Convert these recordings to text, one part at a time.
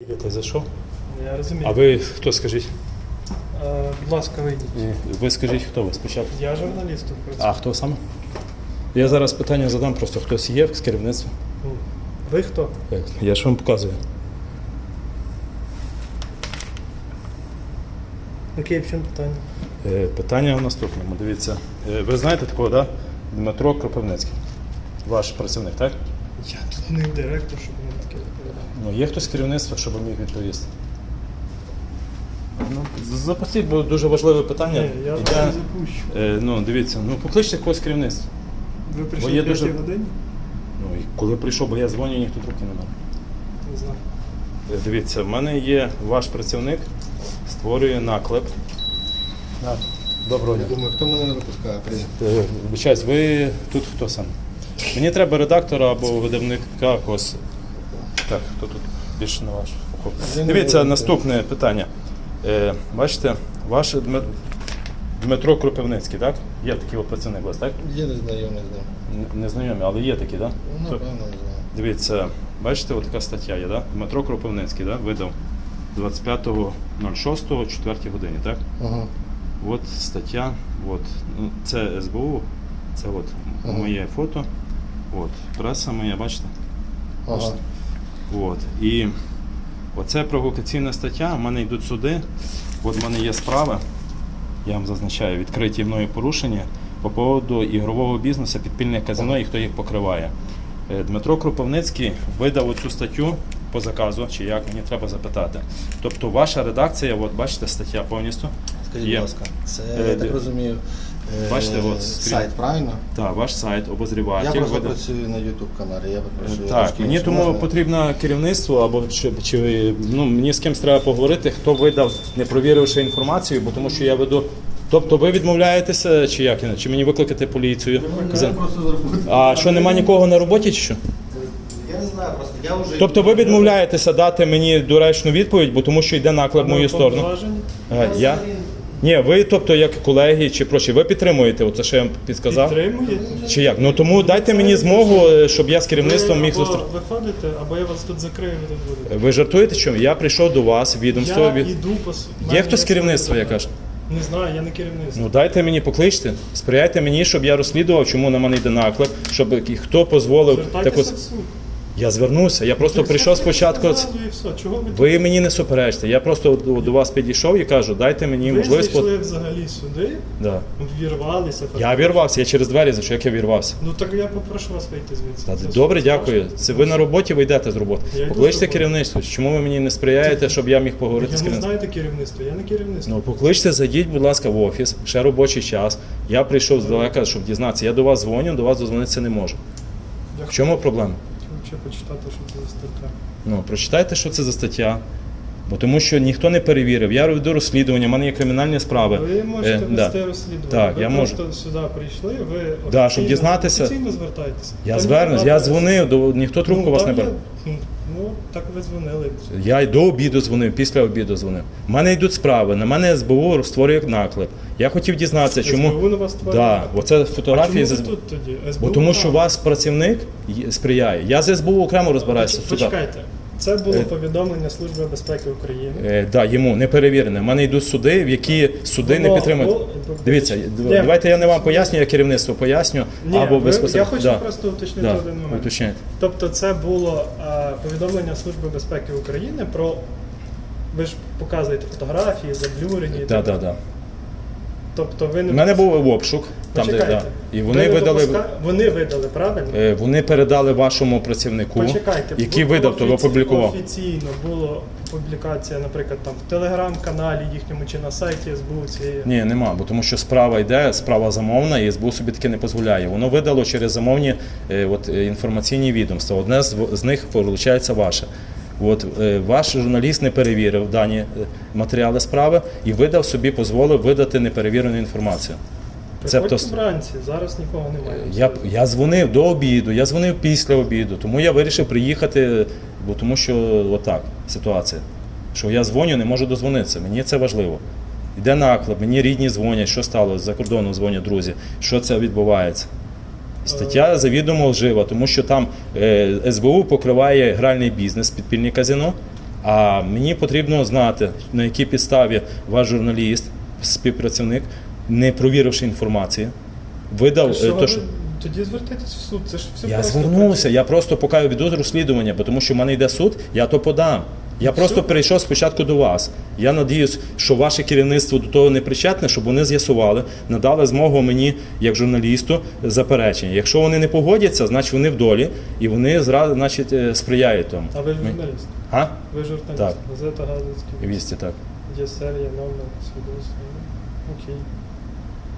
Їдете за що? Я розумію. А ви хто скажіть? Е, будь ласка, вийдіть. Ви скажіть, хто ви спочатку? Я журналіст тут працюю. А хто саме? Я зараз питання задам, просто хтось є з керівництва. Ну, Ви хто? Я ж вам показую. Окей, в чому питання? Е, Питання в наступному. Дивіться, е, ви знаєте такого, да? Дмитро Кропивницький. Ваш працівник, так? Я тут не директор, щоб. Ну, є хтось з керівництва, щоб міг відповісти? Ну, з- запросіть, бо дуже важливе питання. Ні, я вас не запущу. Е, ну, дивіться, ну покличте когось з керівництва. Ви прийшли є в п'ятій дуже- годині? Ну, і коли прийшов, бо я дзвоню, ніхто трубки не дав. Не знаю. Е, Дивіться, в мене є ваш працівник, створює наклеп. Доброго дня. Думаю, хто мене не випускає? Привіт. Е, Вибачаюсь, ви тут хто сам? Мені треба редактора або видавника когось. Так, хто тут більше на ваш охоп. Дивіться, наступне питання. Е, бачите, ваш Дмит- Дмитро Кропивницький, так? Є такий от працівник у вас, так? Є незнайомий з ним. Н- Незнайомі, але є такі, так? Ну, напевно, не знаю. Дивіться, бачите, от така стаття є, да? Дмитро Кропивницький, да? видав 25.06 4 годині, так? Ага. От стаття, от, ну, це СБУ, це от Ага. моє фото, от, преса моя, бачите? Ага. От. І оце провокаційна стаття, в мене йдуть суди, от в мене є справи, я вам зазначаю, відкриті мною порушення по поводу ігрового бізнесу, підпільних казино і хто їх покриває. Е, Дмитро Кропивницький видав оцю статтю по заказу, чи як мені треба запитати. Тобто ваша редакція, от бачите, стаття повністю. Скажіть, будь ласка, це, Е, я так розумію, Бачите, от скрін. сайт, правильно? Так, ваш сайт, Я обозріватель. просто працюю на YouTube каналі, я попрошу. Так, трошки мені тому можна? потрібно керівництво або чи, чи ну мені з кимось треба поговорити, хто видав, не провіривши інформацію, бо тому що я веду. Тобто ви відмовляєтеся, чи як чи мені викликати поліцію? Я За- просто. А що нема нікого на роботі, чи що? Я не знаю, просто я вже... Тобто ви відмовляєтеся дати мені доречну відповідь, бо тому що йде наклеп в мою сторону. Я? Ні, ви, тобто, як колеги чи прочі, ви підтримуєте оце, що я вам підсказав? Підтримуєте? Чи як? Ну тому дайте мені змогу, е, щоб я з керівництвом міг зустріти. виходите, або я вас тут закрию, ви тут будете. Ви жартуєте, що я прийшов до вас, відомство Я від. йду по... с- Є мене хтось з керівництва, я кажу? Не знаю, я не керівництво. Ну дайте мені покличте, сприяйте мені, щоб я розслідував, чому на мене йде наклеп, щоб хто дозволив таку. В суд. Я звернуся. Я просто прийшов спочатку. ви мені не суперечте. Я просто до, вас підійшов і кажу, дайте мені Ви можливість. по- зайшли взагалі сюди, Да. ввірвалися. Я вірвався, я через двері зайшов, як я вірвався. Ну так я попрошу вас вийти звідси. Та, добре, дякую. Це ви на роботі, ви йдете з роботи. Я Покличте керівництво. Чому ви мені не сприяєте, щоб я міг поговорити з Я не керівництвом? знаєте керівництво, я не керівництво. Ну, покличте, зайдіть, будь ласка, в офіс, ще робочий час. Я прийшов здалека, щоб дізнатися. Я до вас дзвоню, до вас дозвонитися не можу. Я В чому проблема? Хочу почитати, що це за стаття. Ну, прочитайте, що це за стаття. Бо тому що ніхто не перевірив. Я веду розслідування, в мене є кримінальні справи. Ви можете Е, вести да. розслідування. Так, ви я просто можу. сюди прийшли, ви Да, щоб дізнатися. Офіційно звертайтеся. Я Там звернусь, я адреса. дзвонив, до ніхто трубку Ну, вас там не є- бере. Ну, так ви дзвонили. Я й до обіду дзвонив, після обіду дзвонив. У мене йдуть справи, на мене СБУ створює наклеп. Я хотів дізнатися, чому. СБУ на вас створює да, оце фотографії. А чому ви з- тут тоді? Бо СБУ тому що у вас працівник є- сприяє. Я з СБУ окремо розбираюся. Поч-. Почекайте. Це було Е, повідомлення Служби безпеки України. Е, да, йому не перевірене. У мене йдуть суди, в які суди не Воно- підтримують. воно- Дивіться, Ні. давайте я не вам поясню, я керівництво поясню, Ні, або ви- безпосередньо. я хочу да. просто уточнити да, один момент. уточняйте. Тобто це було е, повідомлення Служби безпеки України про. Ви ж показуєте фотографії, заблюрені. і Да, так да, да. Тобто ви не У мене був обшук, там де да. і вони видали. допуска- Вони видали, правильно? е, Вони передали вашому працівнику, Почекайте, який бу- видав, то опублікував. Офіційно було публікація, наприклад, там в телеграм-каналі їхньому чи на сайті СБУ цієї. Ні, нема, бо тому що справа йде, справа замовна, і СБУ собі таки не дозволяє. Воно видало через замовні е, от, е, інформаційні відомства. Одне з, з них виходить ваше. От е, ваш журналіст не перевірив дані е, матеріали справи і видав собі, дозволив видати неперевірену інформацію. Приходьте Цебто- вранці, зараз нікого немає. Я, я дзвонив до обіду, я дзвонив після обіду, тому я вирішив приїхати, бо тому що отак ситуація. Що я дзвоню, не можу дозвонитися. Мені це важливо. Йде наклеп, мені рідні дзвонять, що сталося, за кордоном дзвонять друзі, що це відбувається. Стаття завідомо лжива, тому що там е, СБУ покриває гральний бізнес, підпільні казино, А мені потрібно знати, на якій підставі ваш журналіст, співпрацівник, не провіривши інформацію, видав Що е, то, що. Тоді звертайтесь в суд. Це ж все Я просто звернувся, я просто поки веду розслідування, бо тому що в мене йде суд, я то подам. Я просто прийшов спочатку до вас. Я надіюсь, що ваше керівництво до того не причетне, щоб вони з'ясували, надали змогу мені, як журналісту, заперечення. Якщо вони не погодяться, значить вони в долі і вони зразу, значить, е, сприяють тому. А ви ж журналіст. А? Ви журналіст. Так. Газета Газицький. Вісті, так. Є серія, номер, свідоцтво. Ну, Окей.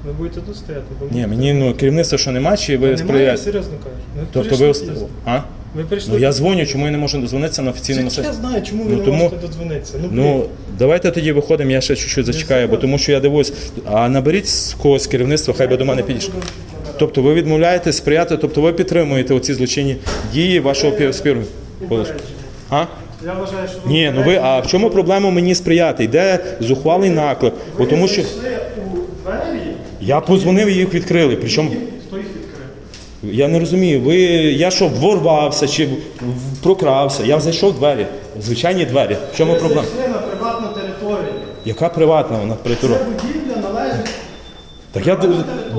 Ви будете тут стояти? бо Ні, мені ну керівництва, що немає, чи ви Немає, я сприяєте? серйозно кажу. Ви Тобто прийшли ви пізно. а? Ви прийшли. Ну я дзвоню, чому я не можу дозвонитися на офіційному сайті? Я знаю, чому ви Ну, не тому- можете додзвонитися. Ну, Ну, давайте тоді виходимо, я ще чуть-чуть зачекаю, бо тому що я дивуюсь, а наберіть з когось керівництва, хай би до мене підійшло. Тобто ви відмовляєте сприяти, тобто ви підтримуєте оці злочинні дії вашого пів- співробітника? А? Я вважаю, що ви Ні, ну ви, а в чому проблема мені сприяти? Йде зухвалий наклеп, бо тому що зайшли у двері, я позвонив і їх відкрили. Причому хто їх відкрив? я не розумію, ви я що, ворвався чи в- прокрався? Я зайшов в двері, звичайні двері. В чому Ви проблема? зайшли на приватну територію. Яка приватна вона? Ця будівля належить Так я д-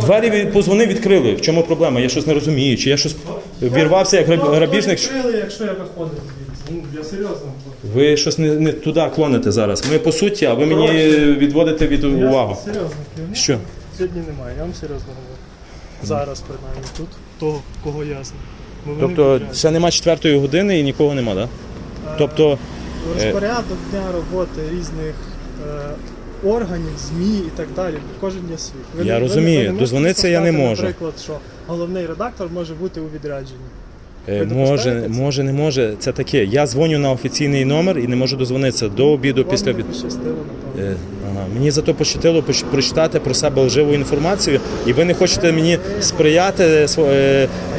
двері від- позвонив, відкрили. В чому проблема? Я щось не розумію. Чи я щось вірвався як граб- грабіжник? хто відкрили, якщо я виходив звідси. Ну, я серйозно. Ви щось не, не туди клоните зараз. Ми по суті, а ви мені відводите від Я увагу. серйозно керівник. Що? Сьогодні немає, я вам серйозно говорю. Зараз, принаймні, тут того, кого. Бо вони Тобто це ще нема четвертої години і нікого нема, так? Да? Тобто, е, Розпорядок дня роботи різних е, органів, ЗМІ і так далі. Кожен є свій. Ви Я не- ви розумію, не можете дозвонитися я не сказати, можу. Наприклад, що головний редактор може бути у відрядженні. Е, може, може, не може. Це таке. Я дзвоню на офіційний номер і не можу дозвонитися до обіду Вам після обіду. Е, Ага. Мені зато пощастило поч- прочитати про себе лживу інформацію, і ви не хочете мені сприяти, е,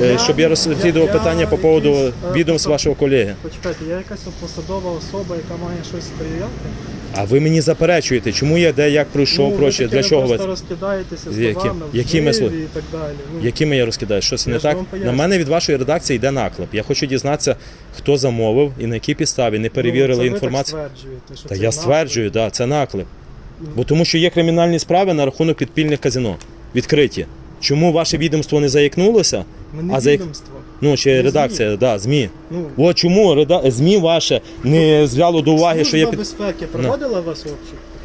е, щоб я розслідував питання по поводу відомств вашого колеги. Почекайте, я якась посадова особа, яка має щось сприяти. А ви мені заперечуєте, чому я де як пройшов, ну, проче, для чого ви? розкидаєтеся З яким- якими і так далі. Ну, Якими я розкидаю? Щось Я не ж так? вам На поясню. мене від вашої редакції йде наклеп. Я хочу дізнатися, хто замовив і на якій підставі не ну, перевірили це інформацію. Ви так стверджуєте, що Та це я наклеп. стверджую, да, це наклеп. Бо тому що є кримінальні справи на рахунок підпільних казино. Відкриті. Чому ваше відомство не заякнулося? Ми не А за як- відомство. Ну, чи Не редакція, да, ЗМІ. Ну, От чому реда... ЗМІ ваше не взяло до уваги, що я Служба під. безпеки проводила вас обшук?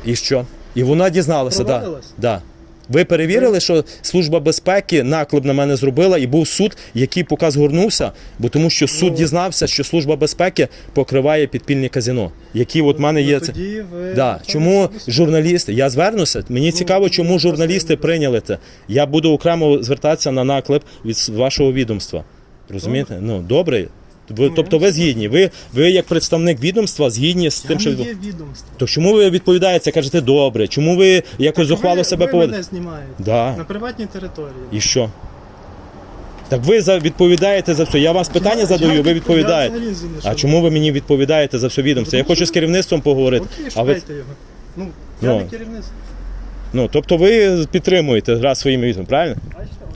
І що? І вона дізналася, так. Да. Проводилась? Да. Ви перевірили, що Служба безпеки наклеп на мене зробила, і був суд, який поки згорнувся, бо тому що суд Ну. дізнався, що Служба безпеки покриває підпільні казино, які от в мене є. Ну, Це... Тоді ви... Да. Чому журналісти? Я звернуся. Мені Ну, цікаво, чому журналісти прийняли це. Я буду окремо звертатися на наклеп від с- вашого відомства. Розумієте? Ну добре. Ви, Ну, тобто ви згідні. Ви, ви як представник відомства згідні з Я тим, що не відбу- є відомство. То чому ви відповідаєте, кажете добре? Чому ви якось зухвало ви, себе ви поводите? мене знімаєте. Да. На приватній території. І що? Так ви за відповідаєте за все. Я вас питання задаю, Я ви відпо- відповідаєте. взагалі А чому ви мені відповідаєте за все відомство? Я Тому хочу що- з керівництвом поговорити. Окей, А ви шукайте його. Ну, я Ну. не керівництво. ну тобто ви підтримуєте гра своїми відомствами, правильно? Бачите, ви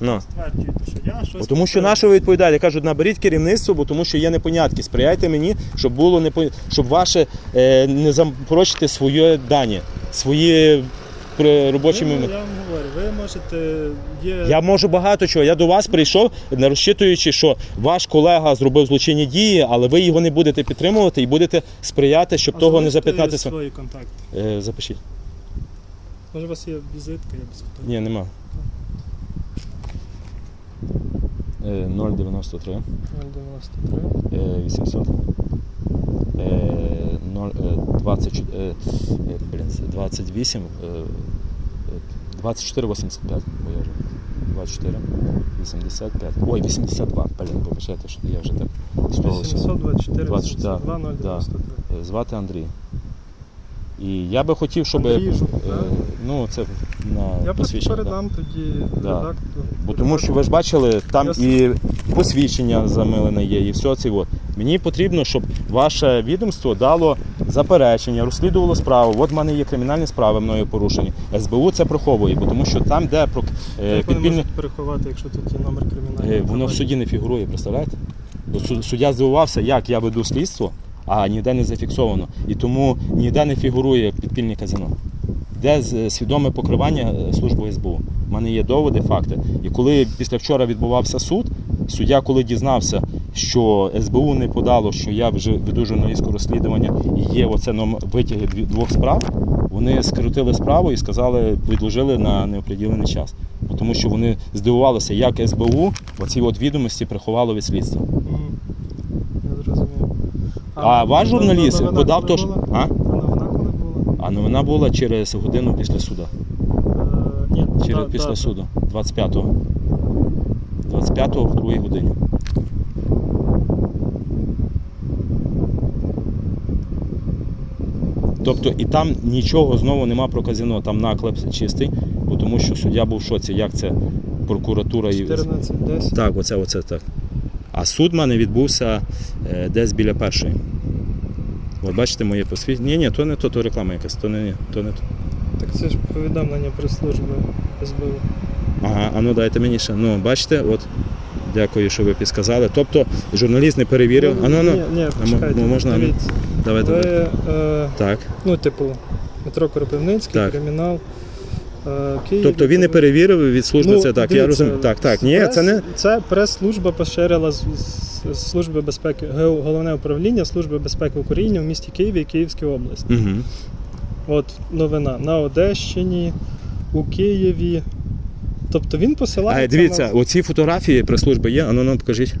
Ну. стверджуєте, що я щось... Бо тому що підтримую. на що ви відповідаєте? Я кажу, наберіть керівництво, бо тому що є непонятки. Сприяйте мені, щоб було непо... щоб ваше е, не заморочити свої дані, свої при- робочі моменти. Я вам говорю, ви можете... Є... Я можу багато чого. Я до вас прийшов, не розчитуючи, що ваш колега зробив злочинні дії, але ви його не будете підтримувати і будете сприяти, щоб А того не залиште запятнати. св- свої контакти. Е, запишіть. Може у вас є візитка, я без питань. Ні, нема. Е, 093 093. е, 800 е, 0, е, 20, е, е, блін, це 28 е, е, 24 85. Бо я вже 24 85. Ой, 82. Блін, вибачайте, що я вже так столовся. 824 20, да, 82 да. 093. Е, Звати Андрій. І я би хотів, щоб. Андрій Жук, е, да? ну, це на Я просто посвідчення. да. передам тоді Да. редактору. Бо тому що ви ж бачили, там Я і посвідчення замилене є, і все це. От. Мені потрібно, щоб ваше відомство дало заперечення, розслідувало справу. От в мене є кримінальні справи мною порушені. СБУ це приховує, бо тому що там, де про е, Як вони підпільне, можуть переховати, якщо тут є номер е, кримінального? воно в провадження? суді не фігурує, представляєте? Бо су- суддя здивувався, як я веду слідство, а ніде не зафіксовано. І тому ніде не фігурує підпільне казино. Де свідоме покривання е, службою СБУ. У мене є доводи, факти. І коли після вчора відбувався суд, суддя, коли дізнався, що СБУ не подало, що я вже веду журналістське розслідування і є оце номер витяги двох справ, вони скрутили справу і сказали, відложили на неоприділений час. Тому що вони здивувалися, як СБУ оці от відомості приховало від слідства. Я зрозумів. А, ваш журналіст подав то, що. А? А новина коли була? через годину після суду. Е, Ні, Через да, після да, суду. 25-го. 25-го в другій годині. Тобто і там нічого знову нема про казино, там наклеп чистий, бо тому що суддя був в шоці, як це прокуратура і. 14, 10. Так, оце, оце так. А суд в мене відбувся е, десь біля першої. От бачите моє посвідчення. Ні, ні, то не то, то реклама якась, то не, ні, то не то. Так це ж повідомлення прес-служби СБУ. Ага, а ну дайте мені ще. Ну, бачите, от. Дякую, що ви підсказали. Тобто журналіст не перевірив. А ну, ну. Ні, ні, почекайте, мо- можна, ну? дивіться. Давайте. Ви, е, Так. ну, типу, Дмитро Кропивницький, Так. кримінал, е, Київ. Тобто він не перевірив від служби це так. Я Ну, дивіться, розумію. Так, так. Ні, прес- це не. Це прес-служба поширила з- з Служби безпеки, головне управління Служби безпеки України в місті Києві і Київській області. Угу. От новина на Одещині, у Києві. Тобто він посилає. А дивіться, оці фотографії прес-служби є, а ну нам покажіть.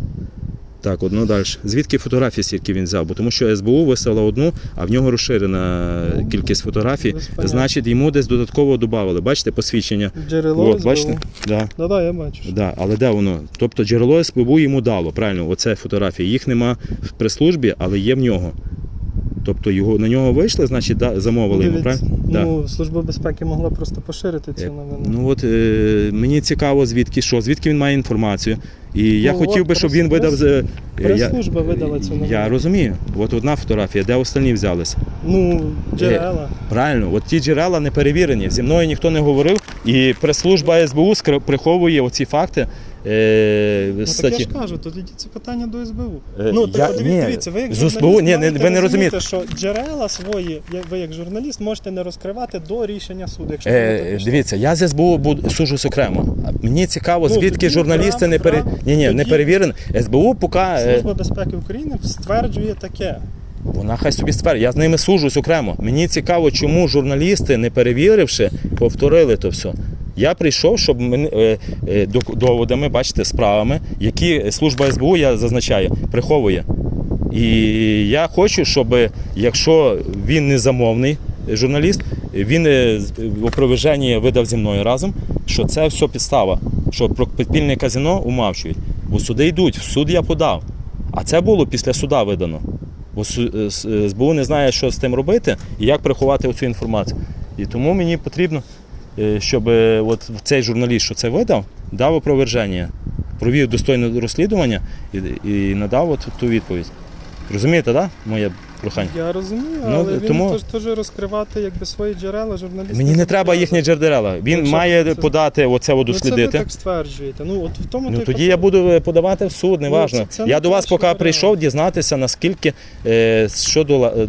Так, одну далі. Звідки фотографії стільки він взяв? Бо тому що СБУ висила одну, а в нього розширена кількість фотографій. Без. Значить, йому десь додатково додавали. Бачите, посвідчення. Джерело От, СБУ. бачите? Да. Да, да, я бачу. Да, але де воно? Тобто джерело СБУ йому дало, правильно, оце фотографії. Їх нема в прес-службі, але є в нього. Тобто його, на нього вийшли, значить, да, замовили йому, правильно? Да. Ну, Служба безпеки могла просто поширити цю новину. Ну от е, мені цікаво, звідки що, звідки він має інформацію. І я Ну, хотів би, щоб він видав. е, прес-служба видала цю новину. Я розумію. От одна фотографія, де останні взялися. Ну, джерела. Правильно, от ті джерела не перевірені. Зі мною ніхто не говорив, і прес-служба СБУ скр- приховує оці факти. Е, Ну, так я ж кажу, тут це питання до СБУ. Е, ну, так я- от ні, дивіться, ви як з журналіст СБУ, ні, не- ви не розумієте. що джерела свої, ви як журналіст можете не розкривати до рішення суду. Якщо Е, дивіться, я з СБУ буду сужусь окремо. Мені цікаво, Ну, звідки тоді журналісти прав- не пере... прав- ні, ні, не перевірені. СБУ поки. е, Служба безпеки України стверджує таке. Вона хай собі ствердить. Я з ними сужусь окремо. Мені цікаво, чому журналісти, не перевіривши, повторили то все. Я прийшов, щоб мене е, доводами, бачите, справами, які служба СБУ, я зазначаю, приховує. І я хочу, щоб якщо він не замовний журналіст, він е, в опроверженні видав зі мною разом, що це все підстава, що про підпільне казино умавчують. Бо суди йдуть, в суд я подав. А це було після суда видано. Бо е, СБУ не знає, що з тим робити і як приховати цю інформацію. І тому мені потрібно, щоб е, от цей журналіст, що це видав, дав опроверження, провів достойне розслідування і, і надав от ту відповідь. Розумієте? Да? Моє прохання. Я розумію, Ну, але тому- теж теж розкривати якби свої джерела журналісти. Мені не треба їхні джерела. Він Якщо має це- подати оце Ну, це ви так стверджуєте. Ну, от в тому Ну тоді я буду е, подавати в суд, неважно. це- це я не до вас поки варіант. прийшов дізнатися, наскільки е, що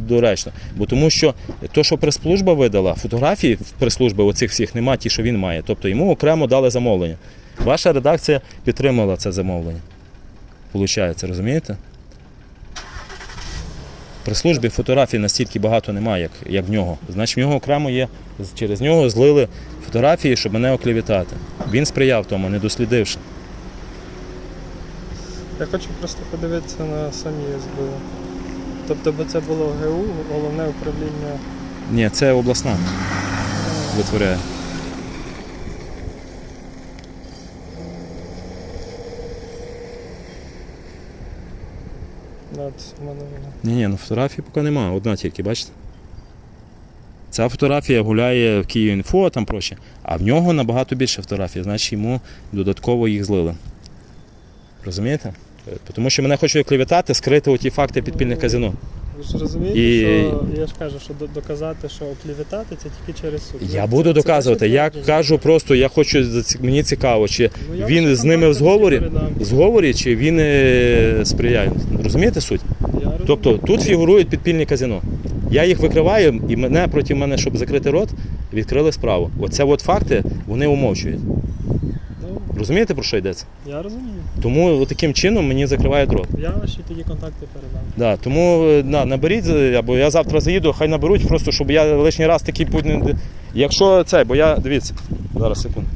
доречно. Бо тому що то, що прес-служба видала, фотографії прес-служби оцих всіх нема, ті, що він має. Тобто йому окремо дали замовлення. Ваша редакція підтримала це замовлення. Получається, розумієте? При службі фотографій настільки багато немає, як, як в нього. Значить, в нього окремо є, через нього злили фотографії, щоб мене оклівітати. Він сприяв тому, не дослідивши. Я хочу просто подивитися на самі СБУ. Тобто, бо це було ГУ, головне управління. Ні, це обласна витворяє. Над в мене вона. Ні, ні, ну фотографії поки немає, одна тільки, бачите? Ця фотографія гуляє в Київінфо, там проще, а в нього набагато більше фотографій, значить йому додатково їх злили. Розумієте? Е, Тому що мене хочуть клеветати, скрити оті факти підпільних казино. Ви ж розумієте, І- що я ж кажу, що до- доказати, що оклівітати це тільки через суд. Я Це- буду це доказувати. ваше Я твердження. кажу просто, я хочу, заці- мені цікаво, чи Ну, я він з ними в контакти зговорі, передам. в зговорі, чи він е, сприяє. Розумієте суть? розумію. Тобто тут фігурують підпільні казино. Я їх викриваю, і мене проти мене, щоб закрити рот, відкрили справу. Оце от факти вони умовчують. Розумієте, про що йдеться? я розумію. Тому от таким чином мені закривають рот. Я ваші тоді контакти передам. Да, тому да, наберіть, е, або я завтра заїду, хай наберуть, просто щоб я лишній раз такий путь не. Якщо це, бо я. Дивіться, зараз секунду.